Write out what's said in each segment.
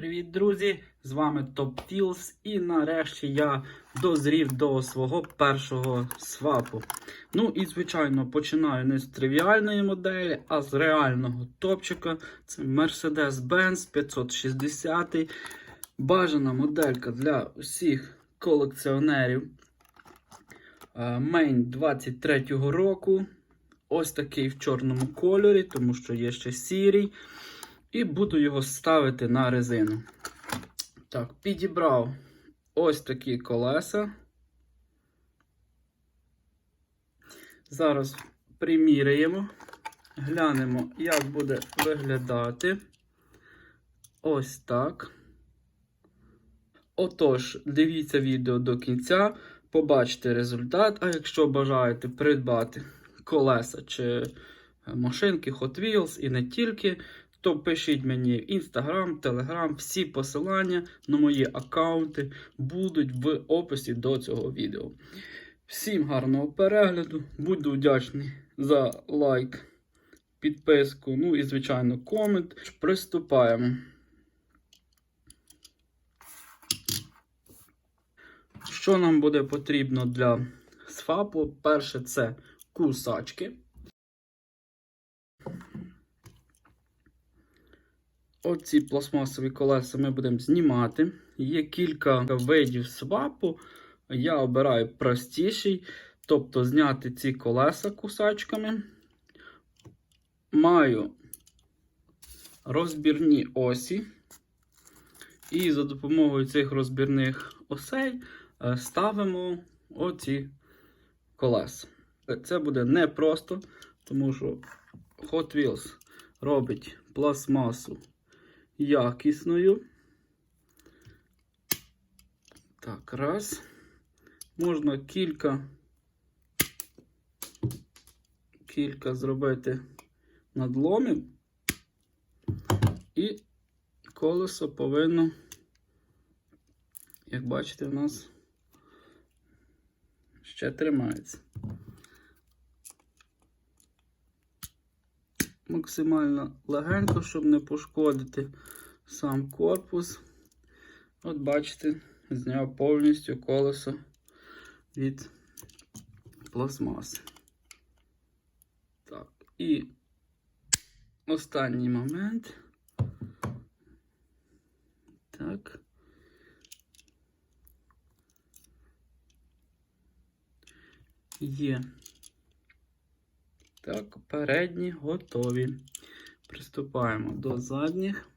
Привіт, друзі! З вами Top Tools і нарешті я дозрів до свого першого свапу. Ну і, звичайно, починаю не з тривіальної моделі, а з реального топчика. Це Mercedes-Benz 560. Бажана моделька для усіх колекціонерів. Мейн 23-го року. Ось такий в чорному кольорі, тому що є ще сірий. І буду його ставити на резину. Так, підібрав ось такі колеса. Зараз приміряємо, глянемо, як буде виглядати. Ось так. Отож, дивіться відео до кінця, побачите результат. А якщо бажаєте придбати колеса чи машинки Hot Wheels і не тільки, то пишіть мені в Instagram, Telegram, всі посилання на мої аккаунти будуть в описі до цього відео. Всім гарного перегляду, буду вдячний за лайк, підписку, ну і, звичайно, комент. Приступаємо. Що нам буде потрібно для сфапу? Перше, це кусачки. Оці пластмасові колеса ми будемо знімати. Є кілька видів свапу. Я обираю простіший, тобто зняти ці колеса кусачками. Маю розбірні осі. І за допомогою цих розбірних осей ставимо оці колеса. Це буде непросто, тому що Hot Wheels робить пластмасу якісною. Так, раз. Можна кілька, кілька зробити надломів, і колесо повинно, як бачите, у нас ще тримається. Максимально легенько, щоб не пошкодити сам корпус. От бачите, зняв повністю колесо від пластмаси. Так, і останній момент. Так. Є. Так, передні готові. Приступаємо до задніх.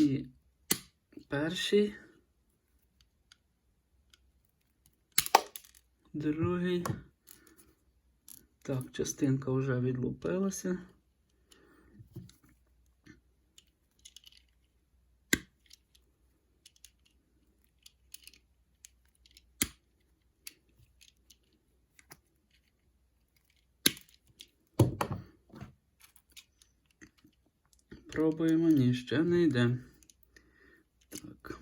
І перший, другий. Так, частинка вже відлупилася. Пробуємо, ні, ще не йде. Так.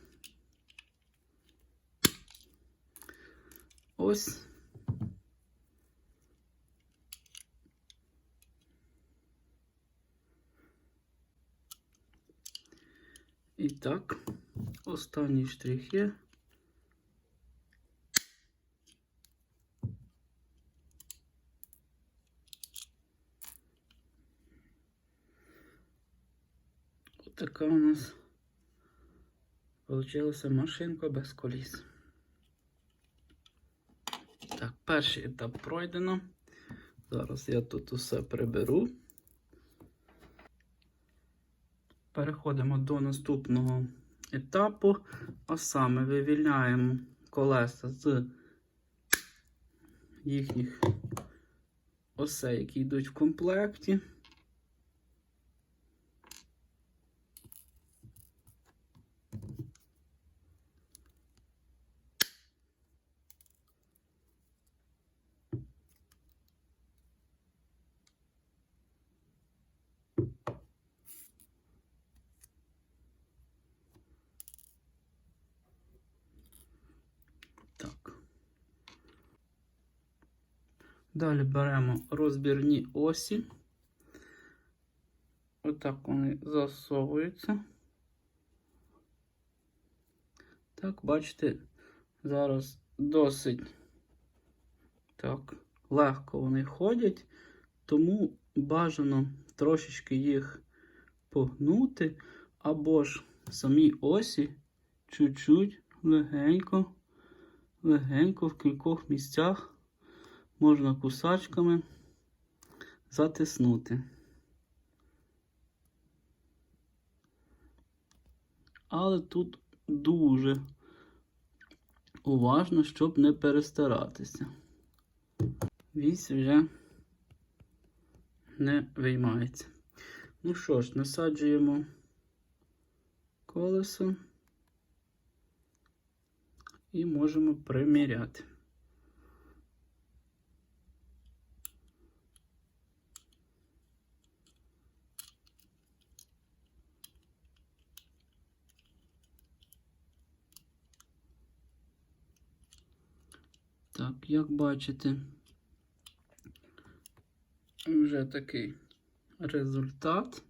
Ось. І так, останній штрих є. Така у нас вийшла машинка без коліс. Так, перший етап пройдено. Зараз я тут усе приберу. Переходимо до наступного етапу, а саме вивільняємо колеса з їхніх осей, які йдуть в комплекті. Далі беремо розбірні осі. Отак вони засовуються. Так, бачите, зараз досить так, легко вони ходять, тому бажано трошечки їх погнути, або ж самі осі чуть-чуть легенько, легенько в кількох місцях можна кусачками затиснути. Але тут дуже уважно, щоб не перестаратися. Вісь вже не виймається. Ну що ж, насаджуємо колесо і можемо приміряти. Так, як бачите, вже такий результат.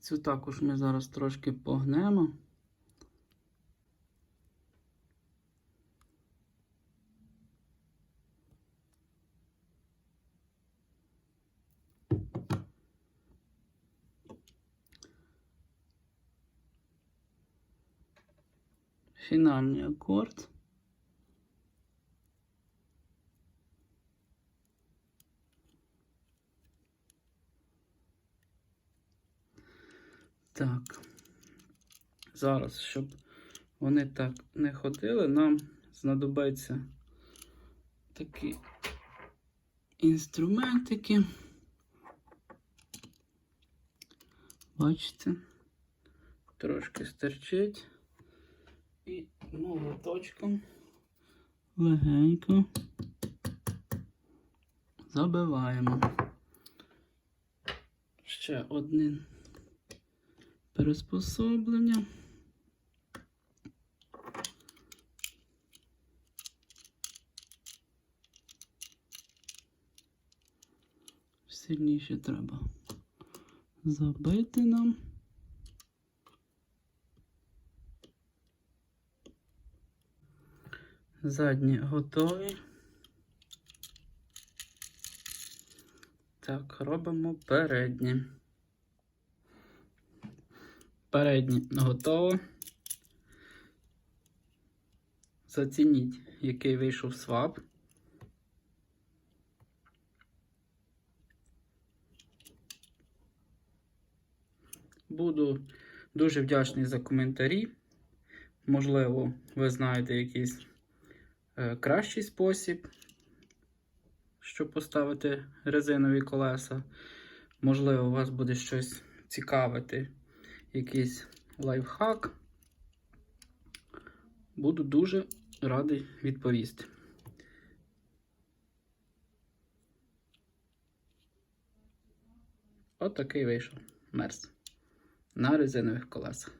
Цю також ми зараз трошки погнемо. Фінальний акорд. Так. Зараз, щоб вони так не ходили, нам знадобиться такі інструментики. Бачите, трошки стерчить. І молоточком легенько забиваємо. Ще одне переспособлення. Сильніше треба забити нам. Задні готові. Так, робимо передні. Передні готово. Зацініть, який вийшов свап. Буду дуже вдячний за коментарі. Можливо, ви знаєте якийсь е, кращий спосіб, щоб поставити резинові колеса. Можливо, вас буде щось цікавити, якийсь лайфхак. Буду дуже радий відповісти. От вийшов мерз на резинових колесах.